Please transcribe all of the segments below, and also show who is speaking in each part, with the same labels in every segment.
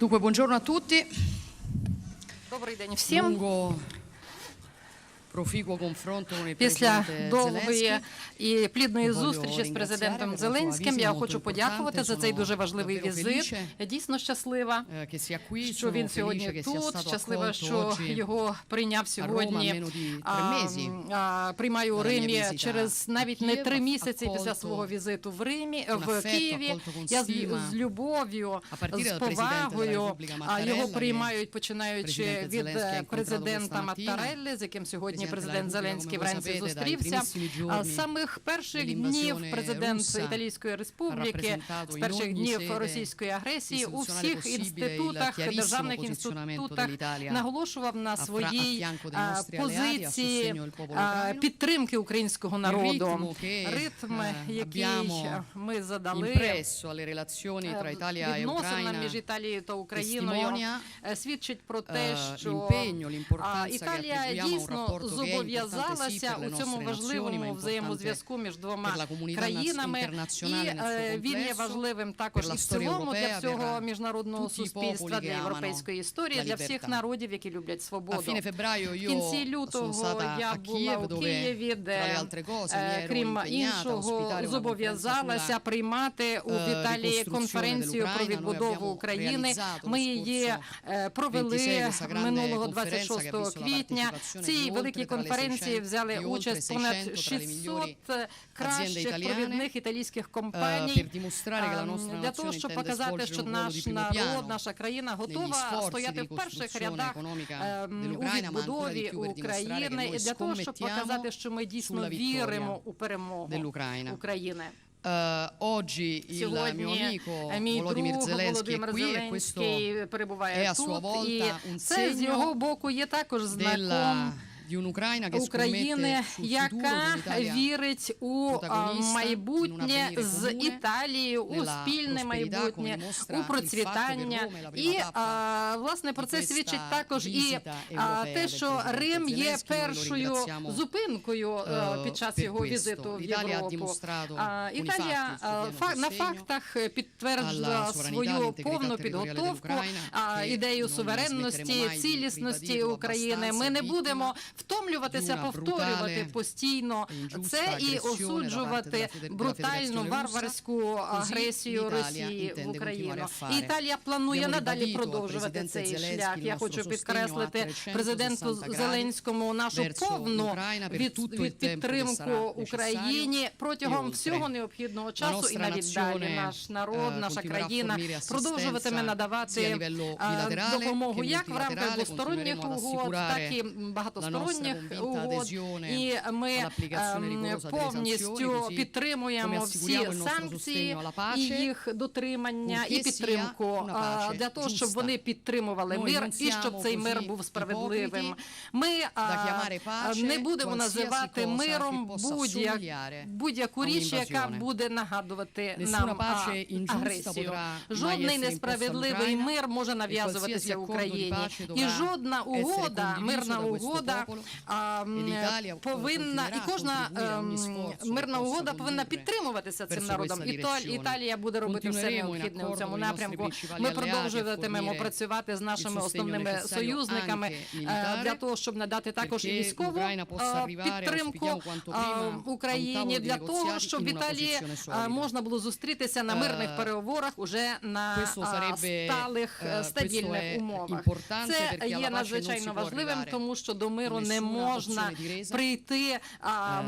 Speaker 1: Dunque, buongiorno a tutti.
Speaker 2: Добрий день всім.
Speaker 1: Lungo,
Speaker 2: Після довгої і плідної зустрічі з президентом Зеленським я хочу подякувати за цей дуже важливий візит. Я дійсно щаслива,
Speaker 1: qui,
Speaker 2: що він сьогодні тут. Щаслива, що його прийняв сьогодні. а, Приймаю у Римі через навіть не три місяці після свого візиту в Римі в Києві. Я з, любов'ю, з повагою його приймають починаючи від е, президента
Speaker 1: questa
Speaker 2: з яким сьогодні
Speaker 1: Della
Speaker 2: президент Зеленський вранці зустрівся. з самих перших днів президент Італійської Республіки з перших днів російської агресії у всіх інститутах, державних інститутах наголошував на своїй позиції підтримки українського народу. Ритм,
Speaker 1: eh,
Speaker 2: який ми задали е,
Speaker 1: e
Speaker 2: відносинам між Італією та Україною е, свідчить про те,
Speaker 1: eh,
Speaker 2: що Італія дійсно зобов'язалася у цьому важливому взаємозв'язку між двома країнами, і е, він є важливим також і в цілому для всього міжнародного суспільства, для європейської історії, для всіх народів, які люблять свободу. В кінці лютого я була у Києві, де е, крім іншого зобов'язалася приймати у
Speaker 1: eh,
Speaker 2: Віталії конференцію про відбудову України. Ми її е, провели
Speaker 1: 26 questa grande
Speaker 2: минулого
Speaker 1: conferenza
Speaker 2: 26
Speaker 1: che ha visto la
Speaker 2: квітня. Цій великій
Speaker 1: le
Speaker 2: конференції
Speaker 1: 600
Speaker 2: взяли участь понад
Speaker 1: 600 tra le
Speaker 2: 600
Speaker 1: migliori
Speaker 2: кращих провідних італійських
Speaker 1: eh,
Speaker 2: компаній. ем, для того, щоб показати, що наш народ, наша країна готова стояти в перших рядах ем, у відбудові України і для того, щоб показати, що ми дійсно віримо у перемогу. України.
Speaker 1: Eh, oggi il mio
Speaker 2: Сьогодні
Speaker 1: amico
Speaker 2: е, мій
Speaker 1: Volodymyr
Speaker 2: друг
Speaker 1: Zelensky
Speaker 2: Володимир
Speaker 1: qui e questo
Speaker 2: Зеленський перебуває
Speaker 1: è a sua
Speaker 2: тут, і
Speaker 1: un
Speaker 2: це з його боку є також знаком України, яка вірить у майбутнє з Італією, у спільне майбутнє, у процвітання. І власне про це свідчить також і те, що Рим є першою зупинкою
Speaker 1: eh,
Speaker 2: під час його візиту в Європу. Італія на фактах підтверджувала
Speaker 1: sovranità,
Speaker 2: свою повну підготовку ідею суверенності, цілісності України. Ми не будемо втомлюватися повторювати постійно це і осуджувати брутальну варварську агресію Росії в Україну. І. Італія планує надалі продовжувати цей шлях. Я хочу підкреслити президенту Зеленському нашу повну від, від підтримку Україні протягом всього необхідного часу і навіть далі. Наш народ,
Speaker 1: eh,
Speaker 2: наша країна продовжуватиме надавати
Speaker 1: bilaterale
Speaker 2: допомогу як в рамках двосторонніх угод, так і багатосторонніх
Speaker 1: nostra
Speaker 2: угод. І ми ем, повністю підтримуємо всі санкції і їх дотримання, і підтримку для того, щоб вони підтримували мир і щоб цей мир був справедливим. Ми не будемо називати миром будь-яку річ, яка буде нагадувати нам агресію. Жодний несправедливий мир може нав'язуватися Україні. І жодна угода, мирна угода а, повинна і кожна
Speaker 1: ogni
Speaker 2: ем, мирна угода повинна підтримуватися цим народом.
Speaker 1: questa
Speaker 2: Італія. Італія буде робити все необхідне у цьому напрямку. Ми продовжуватимемо працювати з нашими основними союзниками е, для того, щоб надати також і військову е, підтримку е, Україні для того, щоб в Італії можна було зустрітися на мирних переговорах уже на сталих стабільних умовах. Це є надзвичайно важливим, тому що до миру не можна прийти а,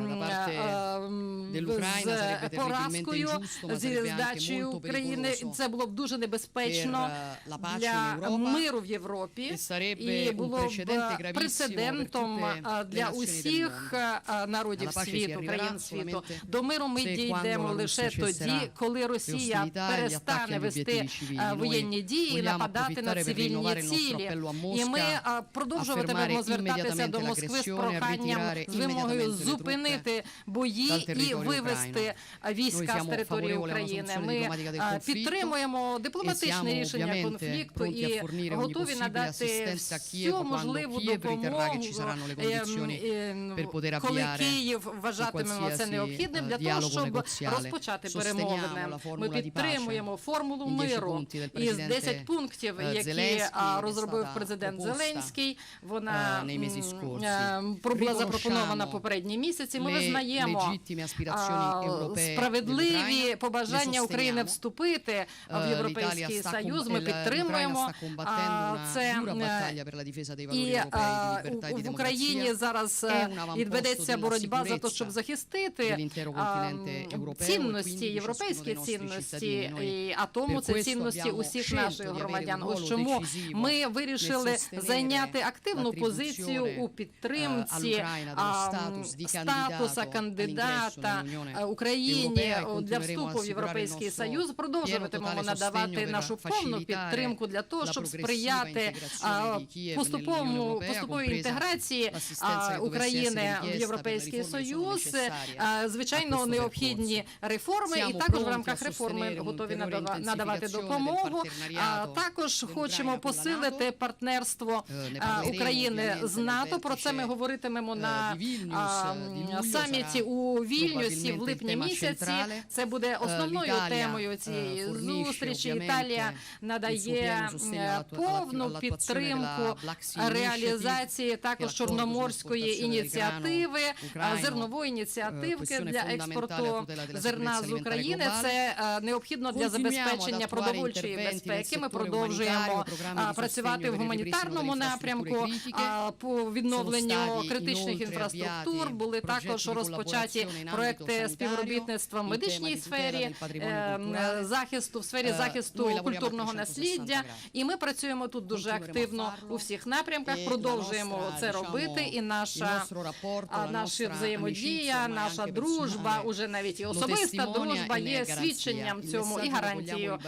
Speaker 1: Eh,
Speaker 2: з поразкою зі здачею України. Це було б дуже небезпечно
Speaker 1: eh,
Speaker 2: для миру в Європі
Speaker 1: e
Speaker 2: і було б прецедентом
Speaker 1: per tutte
Speaker 2: а,
Speaker 1: le
Speaker 2: для
Speaker 1: nazioni del
Speaker 2: усіх
Speaker 1: mondo.
Speaker 2: а, народів
Speaker 1: Alla pace si
Speaker 2: світу,
Speaker 1: arriverà
Speaker 2: країн світу.
Speaker 1: solamente
Speaker 2: До миру ми
Speaker 1: se
Speaker 2: дійдемо Москви з проханням з вимогою зупинити бої і вивести війська з території України. Ми підтримуємо дипломатичне рішення конфлікту і готові надати всю можливу допомогу, ем,
Speaker 1: е,
Speaker 2: коли Київ вважатиме це необхідним для того, щоб розпочати перемовини. Ми підтримуємо формулу миру із 10 пунктів, які розробив президент Зеленський. Вона
Speaker 1: Е,
Speaker 2: була запропонована попередні місяці. Ми визнаємо справедливі побажання України вступити
Speaker 1: е, в європейський
Speaker 2: союз. Ми підтримуємо це е, і в Україні зараз відведеться боротьба за те, щоб захистити цінності, європейські цінності, а тому це цінності усіх наших громадян. Ось чому ми вирішили зайняти активну позицію у підтримці статуса кандидата е, Україні для вступу в Європейський Союз. Продовжуватимемо надавати нашу повну підтримку для того, щоб сприяти поступовому поступовій інтеграції України в Європейський Союз. Звичайно, необхідні реформи, і також в рамках реформи готові надавати допомогу. Також хочемо посилити партнерство України з НАТО про це ми говоритимемо на а, саміті у Вільнюсі в липні місяці. Це буде основною темою цієї зустрічі. Італія надає повну підтримку реалізації також чорноморської ініціативи,
Speaker 1: е,
Speaker 2: зернової ініціативки для експорту зерна з України. Це е, необхідно для забезпечення продовольчої безпеки. Ми продовжуємо працювати в гуманітарному напрямку. по відновленню критичних інфраструктур. Були також розпочаті проекти співробітництва в медичній сфері,
Speaker 1: ем,
Speaker 2: е, захисту в сфері захисту культурного насліддя. І ми працюємо тут дуже активно у всіх напрямках. Продовжуємо це робити. І наша наша взаємодія, наша дружба, уже навіть і особиста дружба є свідченням цьому і гарантією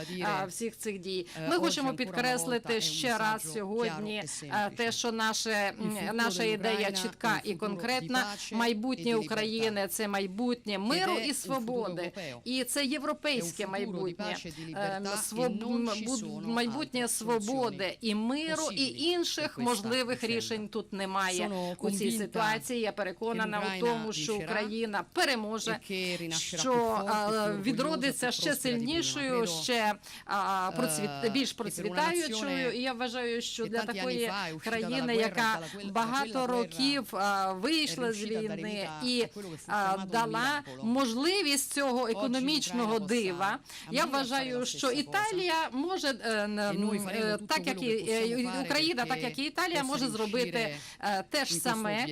Speaker 2: всіх цих дій. Ми хочемо підкреслити ще раз сьогодні
Speaker 1: е,
Speaker 2: те, що наше
Speaker 1: наша
Speaker 2: наша ідея чітка і конкретна. Майбутнє України це майбутнє миру і свободи, і це європейське майбутнє ем, майбутнє свободи і миру, і інших можливих рішень тут немає у цій ситуації. Я переконана у тому, що Україна переможе, що відродиться ще сильнішою, ще процвіт більш процвітаючою. І я вважаю, що для такої країни, яка багато
Speaker 1: багато
Speaker 2: років вийшла з війни і дала можливість цього економічного дива. Я вважаю, що Італія може е, так, як і е, Україна, так як і Італія, може зробити е, те ж саме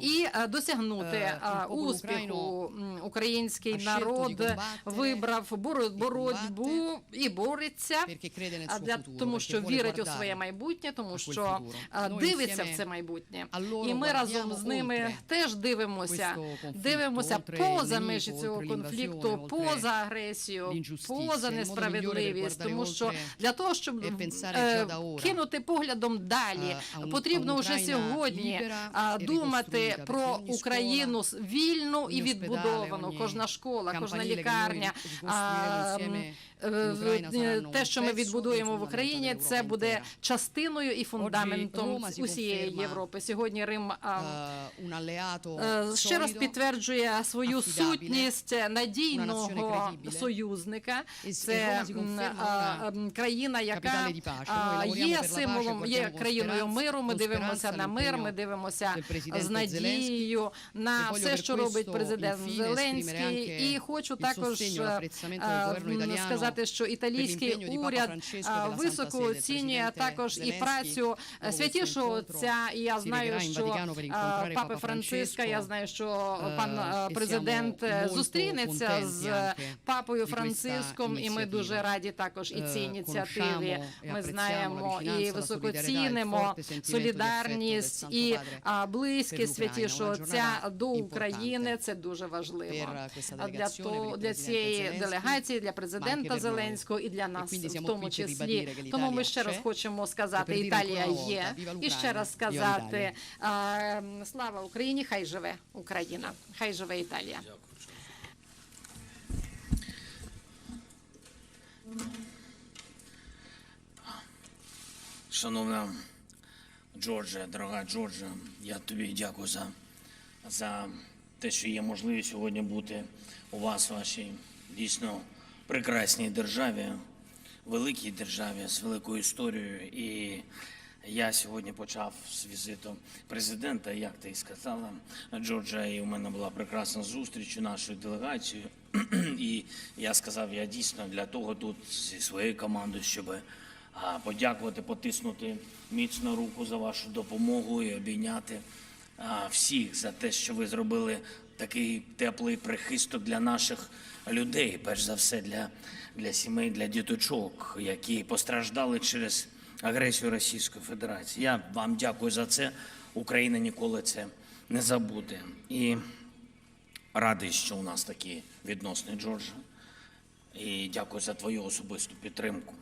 Speaker 2: і досягнути успіху. Український народ вибрав боротьбу і бореться для тому, що вірить у своє майбутнє, тому що дивиться в це майбутнє і ми разом з ними теж дивимося. Дивимося поза межі цього конфлікту, поза агресію, поза несправедливість. Тому що для того, щоб е, кинути поглядом далі, потрібно вже сьогодні думати про Україну вільну і відбудовану. Кожна школа, кожна лікарня. Е, е, те, що ми відбудуємо в Україні, це буде частиною і фундаментом усієї Європи сьогодні
Speaker 1: сьогодні Рим
Speaker 2: е, ще раз підтверджує свою сутність надійного союзника. Це е, країна, яка
Speaker 1: е,
Speaker 2: є символом, є країною миру. Ми дивимося на мир. Ми дивимося з надією на все, що робить президент Зеленський. І хочу також сказати, що італійський уряд високо оцінює також і працю святішого отця. І я знаю, що е, папи Франциска. Я знаю, що
Speaker 1: е,
Speaker 2: пан е, президент зустрінеться з папою Франциском, і ми дуже раді також і цій ініціативі. Ми знаємо і
Speaker 1: високоцінимо
Speaker 2: солідарність і близькість святішого отця до України. Це дуже важливо. для
Speaker 1: того,
Speaker 2: для цієї делегації, для президента Зеленського і для нас в тому числі. Тому ми ще раз хочемо сказати, Італія є і ще раз сказати. Слава Україні! Хай живе Україна! Хай живе Італія!
Speaker 3: Шановна Джорджа, дорога Джорджа, я тобі дякую за, за те, що є можливість сьогодні бути у вас, вашій дійсно прекрасній державі, великій державі з великою історією. І я сьогодні почав з візиту президента, як ти і сказала, Джорджа, і у мене була прекрасна зустріч у нашою делегацією. І я сказав, я дійсно для того тут зі своєю командою, щоб подякувати, потиснути міцно руку за вашу допомогу і обійняти всіх за те, що ви зробили такий теплий прихисток для наших людей, перш за все для, для сімей, для діточок, які постраждали через агресію Російської Федерації. Я вам дякую за це. Україна ніколи це не забуде. І радий, що у нас такі відносини, Джорджа. І дякую за твою особисту підтримку.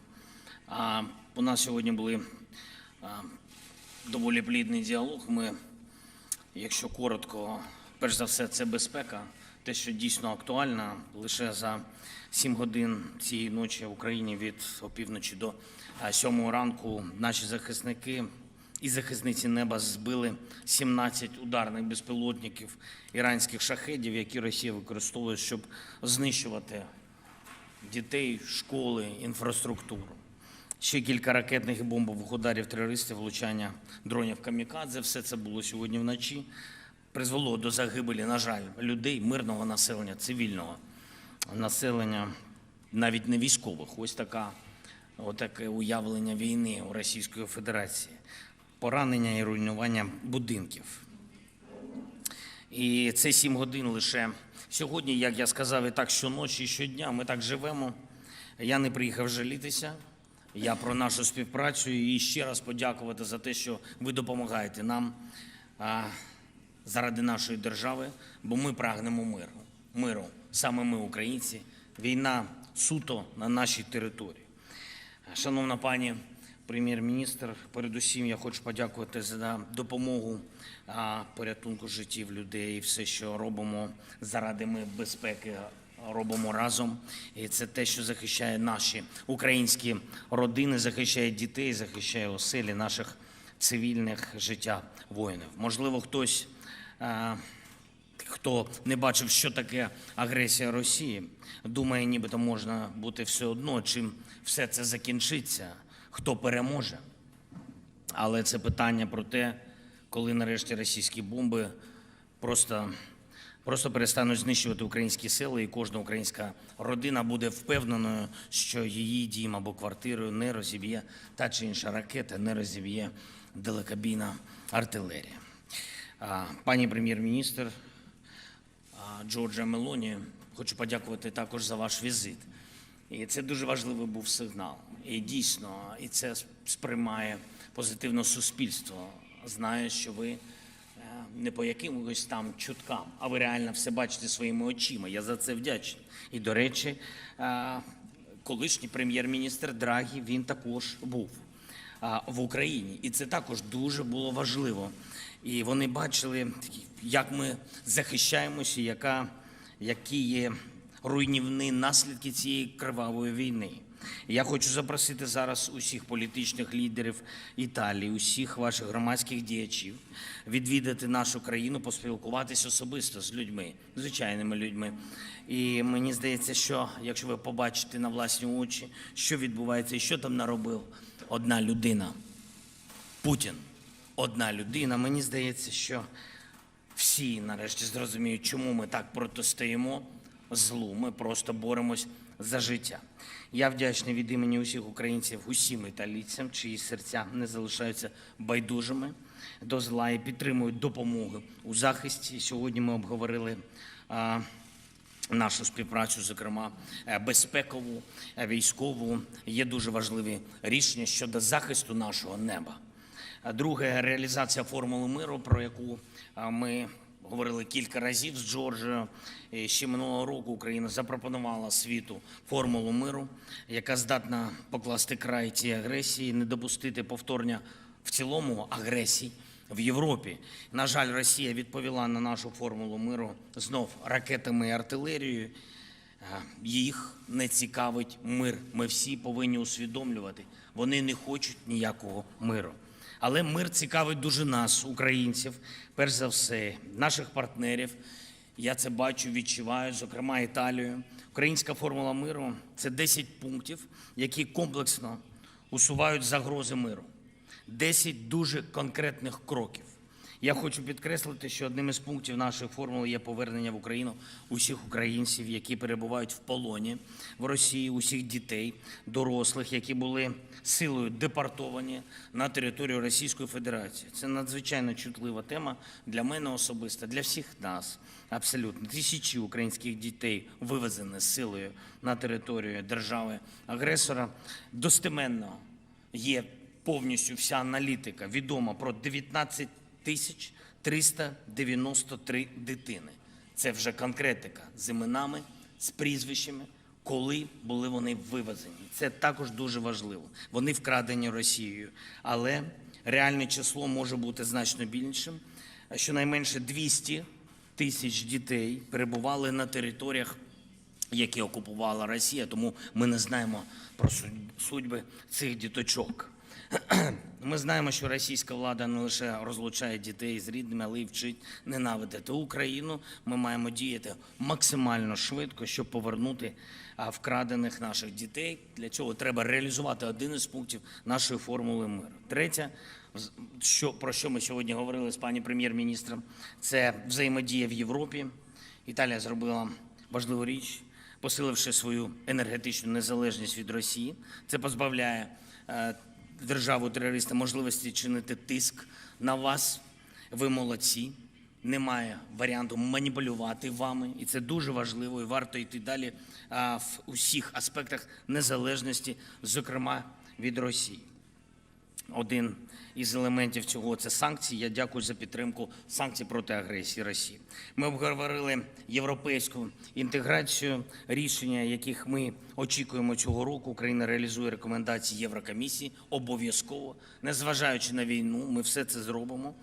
Speaker 3: А у нас сьогодні були а, доволі плідний діалог. Ми, якщо коротко, перш за все, це безпека, те, що дійсно актуально. Лише за 7 годин цієї ночі в Україні від опівночі до 7 ранку наші захисники і захисниці неба збили 17 ударних безпілотників іранських шахедів, які Росія використовує, щоб знищувати дітей, школи, інфраструктуру. Ще кілька ракетних і бомбових ударів терористів, влучання дронів камікадзе. Все це було сьогодні вночі. Призвело до загибелі, на жаль, людей, мирного населення, цивільного населення, навіть не військових. Ось така, отаке уявлення війни у Російської Федерації, поранення і руйнування будинків. І це сім годин лише сьогодні, як я сказав, і так щоночі, і щодня ми так живемо. Я не приїхав жалітися. Я про нашу співпрацю і ще раз подякувати за те, що ви допомагаєте нам а, заради нашої держави, бо ми прагнемо миру. Миру, саме ми, українці. Війна суто на нашій території. Шановна пані прем'єр-міністр, передусім я хочу подякувати за допомогу порятунку життів людей, все, що робимо заради ми безпеки, робимо разом. І це те, що захищає наші українські родини, захищає дітей, захищає оселі наших цивільних життя воїнів. Можливо, хтось. Хто не бачив, що таке агресія Росії, думає, нібито можна бути все одно, чим все це закінчиться, хто переможе. Але це питання про те, коли нарешті російські бомби просто, просто перестануть знищувати українські села, і кожна українська родина буде впевненою, що її дім або квартиру не розіб'є та чи інша ракета, не розіб'є далекобійна артилерія. Пані прем'єр-міністр, Джорджа Мелоні, хочу подякувати також за ваш візит. І це дуже важливий був сигнал. І дійсно, і це сприймає позитивно суспільство. Знає, що ви е, не по якимось там чуткам, а ви реально все бачите своїми очима. Я за це вдячний. І, до речі, е, колишній прем'єр-міністр Драгі він також був в Україні. І це також дуже було важливо. І вони бачили, як ми захищаємося, яка, які є руйнівні наслідки цієї кривавої війни. Я хочу запросити зараз усіх політичних лідерів Італії, усіх ваших громадських діячів відвідати нашу країну, поспілкуватися особисто з людьми, звичайними людьми. І мені здається, що якщо ви побачите на власні очі, що відбувається і що там наробив одна людина, Путін, одна людина, мені здається, що всі нарешті зрозуміють, чому ми так протистоїмо злу. Ми просто боремось за життя. Я вдячний від імені усіх українців, усім італійцям, чиї серця не залишаються байдужими до зла і підтримують допомоги у захисті. Сьогодні ми обговорили. нашу співпрацю, зокрема е, безпекову, е, військову, є дуже важливі рішення щодо захисту нашого неба. Друге реалізація формули миру, про яку ми говорили кілька разів з Джорджією. Ще минулого року Україна запропонувала світу формулу миру, яка здатна покласти край цій агресії, не допустити повторення в цілому агресій в Європі. На жаль, Росія відповіла на нашу формулу миру знов ракетами і артилерією. Їх не цікавить мир. Ми всі повинні усвідомлювати. Вони не хочуть ніякого миру. Але мир цікавить дуже нас, українців, перш за все, наших партнерів. Я це бачу, відчуваю, зокрема Італію. Українська формула миру це 10 пунктів, які комплексно усувають загрози миру. 10 дуже конкретних кроків. Я хочу підкреслити, що одним із пунктів нашої формули є повернення в Україну усіх українців, які перебувають в полоні в Росії, усіх дітей, дорослих, які були силою депортовані на територію Російської Федерації. Це надзвичайно чутлива тема для мене особисто, для всіх нас. Абсолютно тисячі українських дітей вивезені силою на територію держави агресора. Достеменно є повністю вся аналітика відома про 19 тисяч 393 дитини. Це вже конкретика з іменами, з прізвищами, коли були вони вивезені. Це також дуже важливо. Вони вкрадені Росією, але реальне число може бути значно більшим. Щонайменше 200 тисяч дітей перебували на територіях які окупувала Росія, тому ми не знаємо про суд- судьби цих діточок. Ми знаємо, що російська влада не лише розлучає дітей з рідними, але й вчить ненавидити Україну. Ми маємо діяти максимально швидко, щоб повернути вкрадених наших дітей. Для цього треба реалізувати один із пунктів нашої формули миру. Третє, що про що ми сьогодні говорили з пані прем'єр-міністром, це взаємодія в Європі. Італія зробила важливу річ, посиливши свою енергетичну незалежність від Росії. Це позбавляє е, державу терориста можливості чинити тиск на вас. Ви молодці. Немає варіанту маніпулювати вами, і це дуже важливо. І варто йти далі в усіх аспектах незалежності, зокрема від Росії. Один із елементів цього це санкції. Я дякую за підтримку санкцій проти агресії Росії. Ми обговорили європейську інтеграцію, рішення, яких ми очікуємо цього року. Україна реалізує рекомендації Єврокомісії обов'язково, незважаючи на війну. Ми все це зробимо,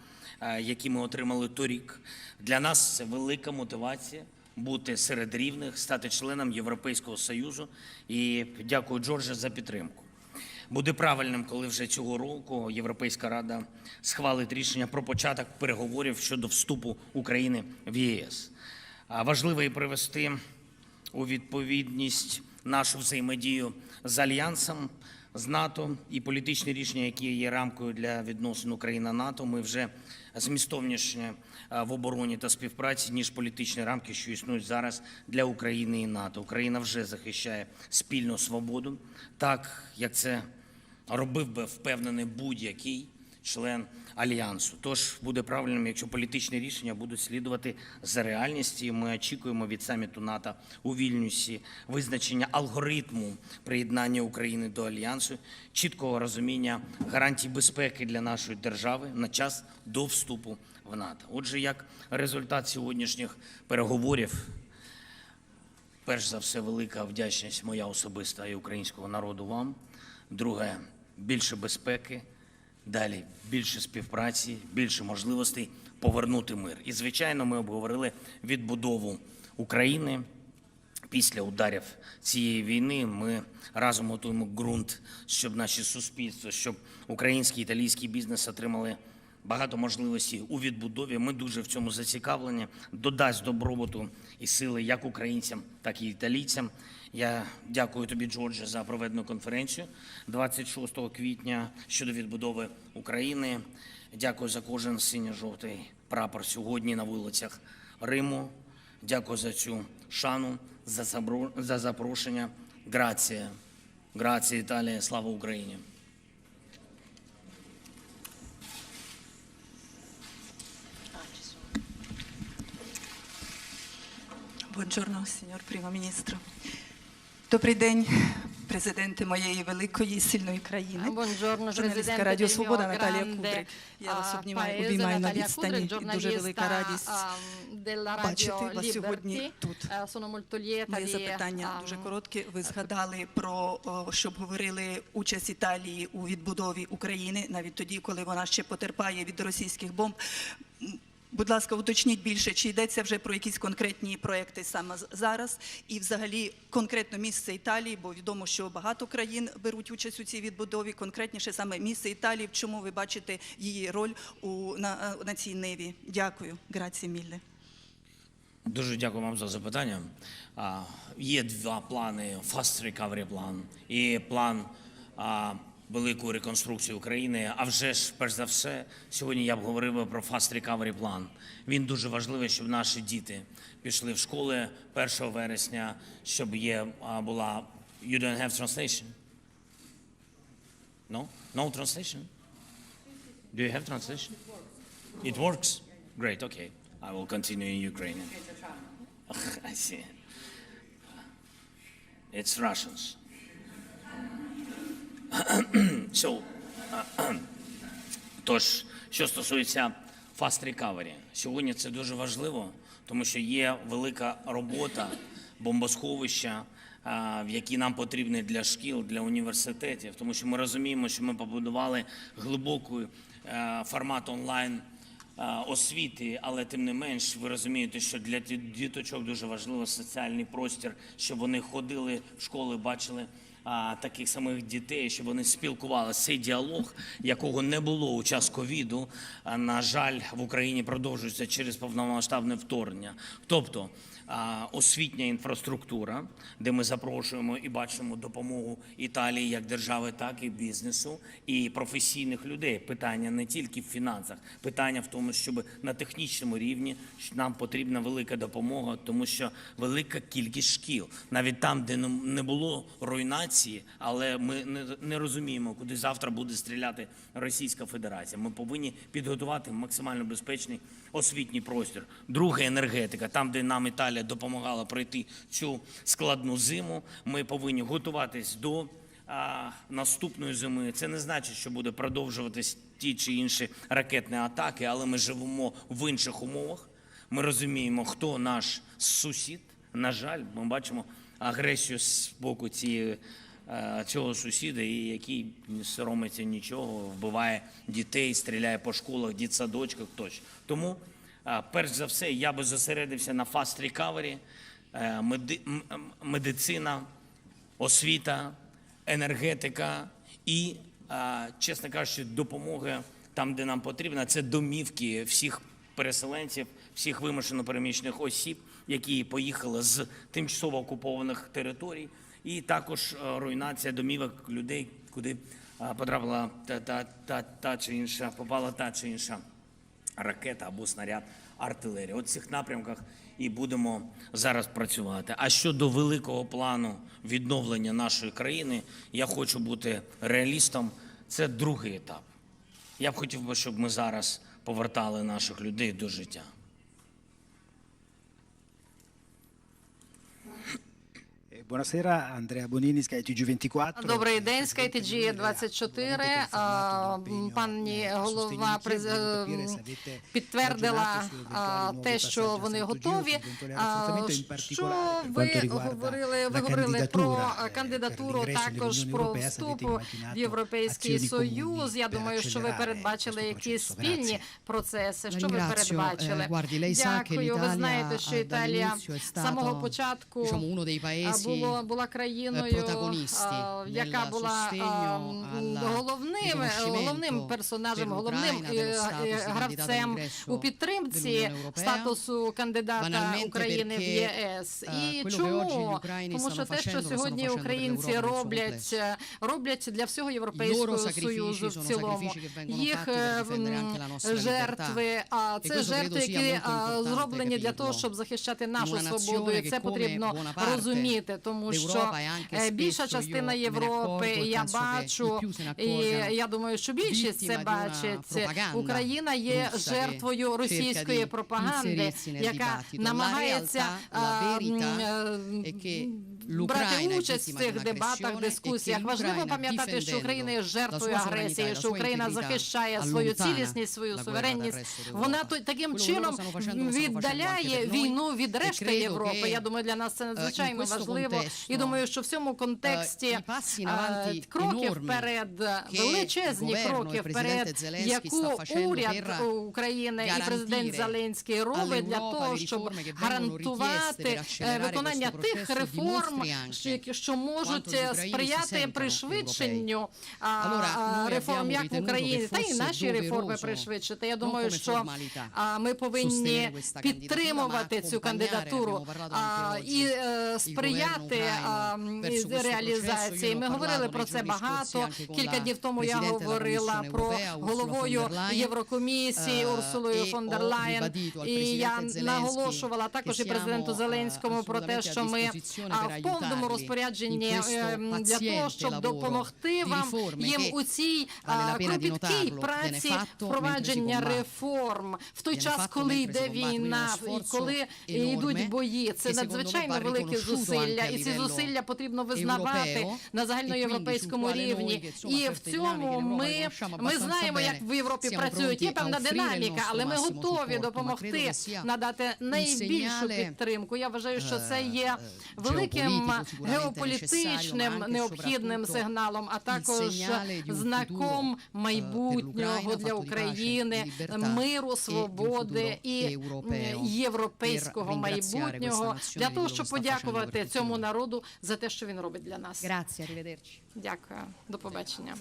Speaker 3: е, які ми отримали торік. Для нас це велика мотивація. Бути серед рівних, стати членом Європейського союзу, і дякую Джордже за підтримку. Буде правильним, коли вже цього року Європейська рада схвалить рішення про початок переговорів щодо вступу України в ЄС. Важливо і привести у відповідність нашу взаємодію з альянсом, з НАТО і політичні рішення, які є рамкою для відносин Україна-НАТО. Ми вже змістовніше в обороні та співпраці, ніж політичні рамки, що існують зараз для України і НАТО. Україна вже захищає спільну свободу, так як це робив би впевнений будь-який член альянсу. Тож буде правильним, якщо політичні рішення будуть слідувати за реальністю. Ми очікуємо від саміту НАТО у Вільнюсі визначення алгоритму приєднання України до альянсу, чіткого розуміння гарантій безпеки для нашої держави на час до вступу в НАТО. Отже, як результат сьогоднішніх переговорів. Перш за все, велика вдячність моя особиста і українського народу вам. Друге, більше безпеки. Далі більше співпраці, більше можливостей повернути мир. І, звичайно, ми обговорили відбудову України. Після ударів цієї війни ми разом готуємо ґрунт, щоб наші суспільства, щоб український італійський бізнес отримали багато можливостей у відбудові. Ми дуже в цьому зацікавлені. Додасть добробуту і сили як українцям, так і італійцям. Я дякую тобі, Джордже, за проведену конференцію 26 квітня щодо відбудови України. Дякую за кожен синьо-жовтий прапор сьогодні на вулицях Риму. Дякую за цю шану, за запрошення. Грація. Грація, Італія, слава Україні.
Speaker 4: Buongiorno, signor Primo Ministro. Добрий день, президенте моєї великої сильної країни. Журналістка Радіо Свобода Наталія Кудрик. Я вас обнімаю, обіймаю на відстані. І дуже велика радість бачити вас сьогодні тут. Моє запитання дуже коротке. Ви згадали про щоб говорили участь Італії у відбудові України, навіть тоді, коли вона ще потерпає від російських бомб. Будь ласка, уточніть більше, чи йдеться вже про якісь конкретні проекти саме зараз, і взагалі конкретно місце Італії, бо відомо, що багато країн беруть участь у цій відбудові. Конкретніше саме місце Італії. В чому ви бачите її роль у на, на цій ниві? Дякую, граці мілле.
Speaker 3: Дуже дякую вам за запитання. А, Є два плани: Fast Recovery план і план а, великої реконструкції України. А вже ж, перш за все, сьогодні я б говорив про Fast Recovery план. Він дуже важливий, щоб наші діти пішли в школи 1 вересня, щоб є була You don't have translation? No? No translation? Do you have translation? It works? Great, okay. I will continue in Ukrainian. I see. It's Russians. so, тож, що стосується Fast Recovery, сьогодні це дуже важливо, тому що є велика робота бомбосховища, в які нам потрібні для шкіл, для університетів, тому що ми розуміємо, що ми побудували глибокий е, формат онлайн освіти, але тим не менш, ви розумієте, що для ді- діточок дуже важливо соціальний простір, щоб вони ходили в школи, бачили а, таких самих дітей, щоб вони спілкувалися. Цей діалог, якого не було у час ковіду, на жаль, в Україні продовжується через повномасштабне вторгнення. Тобто освітня інфраструктура, де ми запрошуємо і бачимо допомогу Італії як держави, так і бізнесу, і професійних людей. Питання не тільки в фінансах, питання в тому, щоб на технічному рівні нам потрібна велика допомога, тому що велика кількість шкіл, навіть там, де не- було руйнації, але ми не розуміємо, куди завтра буде стріляти Російська Федерація. Ми повинні підготувати максимально безпечний освітній простір. Друге енергетика, там, де нам Італія допомагала пройти цю складну зиму, ми повинні готуватись до а, наступної зими. Це не значить, що буде продовжуватись ті чи інші ракетні атаки, але ми живемо в інших умовах. Ми розуміємо, хто наш сусід. На жаль, ми бачимо агресію з боку цієї. Цього сусіда, і який не соромиться нічого, вбиває дітей, стріляє по школах, дітсадочках тощо. Тому, перш за все, я би зосередився на м- м- медицина, освіта, енергетика і, чесно кажучи, допомога там, де нам потрібна, це домівки всіх переселенців, всіх вимушено переміщених осіб, які поїхали з тимчасово окупованих територій, і також е, руйнація домівок людей, куди потрапила та, та, та, та чи інша, попала та чи інша ракета або снаряд артилерії. От в цих напрямках і будемо зараз працювати. А щодо великого плану відновлення нашої країни, я хочу бути реалістом. Це другий етап. Я б хотів би, щоб ми зараз повертали наших людей до життя.
Speaker 5: Buonasera, Andrea Bonini, Sky TG24.
Speaker 2: Добрий день, SkyTG 24. А, м, Пані голова підтвердила те, що вони готові. Що ви говорили? Ви говорили про е, кандидатуру, також про вступ в Європейський Союз. Я думаю, що ви передбачили якісь спільні процеси. Що ви передбачили?
Speaker 1: Eh, che
Speaker 2: Дякую. Ви знаєте, що
Speaker 1: eh,
Speaker 2: Італія з самого початку
Speaker 1: diciamo,
Speaker 2: було, була країною, а, яка була а, головним, головним персонажем, головним е, е, гравцем у підтримці статусу кандидата України в ЄС.
Speaker 1: е,
Speaker 2: І чому? Тому що те, що сьогодні українці роблять, е, роблять для всього Європейського Союзу в цілому. Їх е, жертви, а.
Speaker 1: E
Speaker 2: це жертви, які зроблені для того, щоб захищати нашу свободу. І це потрібно розуміти, тому що
Speaker 1: e
Speaker 2: е, більша частина Європи,
Speaker 1: e
Speaker 2: я бачу, і я думаю, що більшість це бачить. Україна є жертвою російської пропаганди, яка намагається брати участь в цих дебатах,
Speaker 1: e
Speaker 2: дискусіях. Важливо пам'ятати, що Україна є жертвою агресії, що Україна захищає свою цілісність, свою суверенність. Вона таким чином віддаляє війну від
Speaker 1: E
Speaker 2: решти Європи. Я думаю, для нас це надзвичайно важливо. І думаю, що в цьому контексті е, кроки вперед, величезні кроки вперед, яку уряд України і президент Зеленський робить для того, щоб гарантувати е, виконання тих
Speaker 1: processo
Speaker 2: реформ, що можуть сприяти пришвидшенню реформ як в Україні, та й
Speaker 1: fosse
Speaker 2: наші реформи пришвидшити. Я думаю, що ми повинні підтримувати цю кандидатуру і е, сприяти реалізації. Ми говорили про це багато. Кілька днів тому я говорила про головою Єврокомісії
Speaker 1: е,
Speaker 2: Урсулою
Speaker 1: і
Speaker 2: фон дер
Speaker 1: al
Speaker 2: І я наголошувала також і президенту Зеленському про те, що ми повному розпорядженні ем, для того, щоб допомогти вам їм у цій кропіткій праці впровадження реформ в той час, коли йде війна і коли йдуть бої. Це надзвичайно великі зусилля, і ці зусилля потрібно визнавати на
Speaker 1: e
Speaker 2: загальноєвропейському рівні. І в цьому ми, ми знаємо, як в Європі працюють. Є певна динаміка, але ми готові допомогти надати найбільшу підтримку. Я вважаю, що це
Speaker 1: е,
Speaker 2: є
Speaker 1: е,
Speaker 2: великим
Speaker 1: sicuramente
Speaker 2: геополітичним необхідним сигналом, а також знаком
Speaker 1: eh,
Speaker 2: майбутнього для України, миру,
Speaker 1: e
Speaker 2: свободи і європейського майбутнього для того, щоб подякувати цьому народу за те, що він робить для нас. Дякую, до побачення.